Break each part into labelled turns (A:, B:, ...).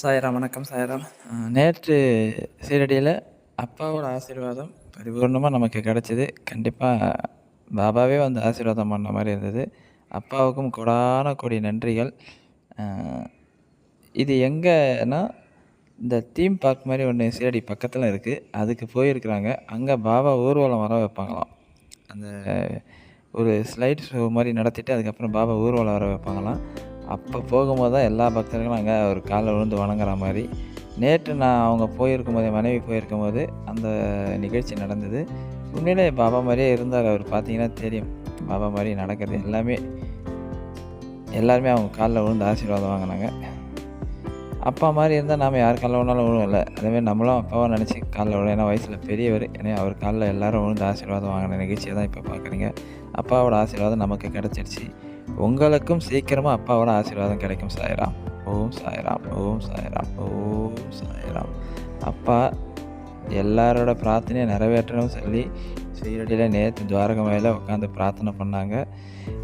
A: சாயராம் வணக்கம் சாயராம். நேற்று சீரடியில் அப்பாவோட ஆசீர்வாதம் பரிபூர்ணமாக நமக்கு கிடச்சிது. கண்டிப்பாக பாபாவே வந்து ஆசீர்வாதம் பண்ண மாதிரி இருந்தது. அப்பாவுக்கும் கொடான கொடி நன்றிகள். இது எங்கன்னா இந்த தீம் பார்க் மாதிரி ஒன்று சீரடி பக்கத்தில் இருக்குது அதுக்கு போயிருக்கிறாங்க. அங்கே பாபா ஊர்வலம் வர வைப்பாங்களாம். அந்த ஒரு ஸ்லைட் ஷோ மாதிரி நடத்திட்டு அதுக்கப்புறம் பாபா ஊர்வலம் வர வைப்பாங்களாம். அப்போ போகும்போது தான் எல்லா பக்தர்களும் அங்கே ஒரு காலில் விழுந்து வணங்குற மாதிரி. நேற்று நான் அவங்க போயிருக்கும் போது மனைவி போயிருக்கும் போது அந்த நிகழ்ச்சி நடந்தது. உண்மையிலே பாபா மாதிரியே இருந்தார். அவர் பார்த்தீங்கன்னா தெரியும். பாபா மாதிரி நடக்கிறது எல்லாமே எல்லாருமே அவங்க காலில் விழுந்து ஆசீர்வாதம் வாங்கினாங்க. அப்பா மாதிரி இருந்தால் நாம் யார் காலில் விழுந்தாலும் இல்லை. அதேமாதிரி நம்மளும் அப்பாவை நினச்சி காலில் விழும் ஏன்னா வயசில் பெரியவர். ஏன்னா அவர் காலில் எல்லோரும் விழுந்து ஆசீர்வாதம் வாங்கின நிகழ்ச்சியை தான் இப்போ பார்க்குறீங்க அப்பாவோட ஆசீர்வாதம் நமக்கு கிடச்சிருச்சு. உங்களுக்கும் சீக்கிரமாக அப்பாவோட ஆசீர்வாதம் கிடைக்கும் சாய்ராம். ஓம் சாய்ராம் ஓம் சாய்ராம் ஓம் சாய்ராம். அப்பா எல்லாரோட பிரார்த்தனையை நிறைவேற்றணும்னு சொல்லி சீரடியில் நேற்று துவாரகமையில் உட்காந்து பிரார்த்தனை பண்ணாங்க.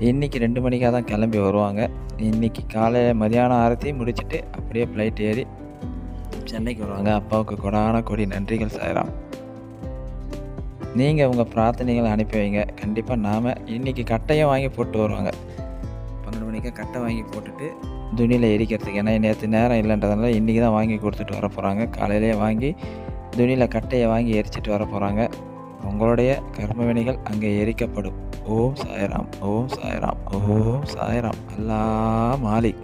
A: இன்றைக்கி ரெண்டு மணிக்காக தான் கிளம்பி வருவாங்க. இன்றைக்கி காலையில் மதியானம் ஆரத்தி முடிச்சுட்டு அப்படியே ஃப்ளைட் ஏறி சென்னைக்கு வருவாங்க. அப்பாவுக்கு கொடான கொடி நன்றிகள் சாய்ராம். நீங்கள் உங்கள் பிரார்த்தனைகளை அனுப்பி வைங்க. கண்டிப்பாக நாம் இன்றைக்கி கட்டையும் வாங்கி போட்டு வருவாங்க. பன்னெண்டு கட்டை வாங்கி போட்டுட்டு துணியில் எரிக்கிறதுக்கு. ஏன்னா நேற்று நேரம் இல்லைன்றதுனால இன்றைக்கி தான் வாங்கி கொடுத்துட்டு வர போகிறாங்க காலையிலேயே வாங்கி துணியில் கட்டையை வாங்கி எரிச்சிட்டு வர போகிறாங்க உங்களுடைய கர்மவினைகள் அங்கே எரிக்கப்படும். ஓம் சாய்ராம் ஓம் சாய்ராம் ஓம் சாய்ராம். அல்லா மாலிக்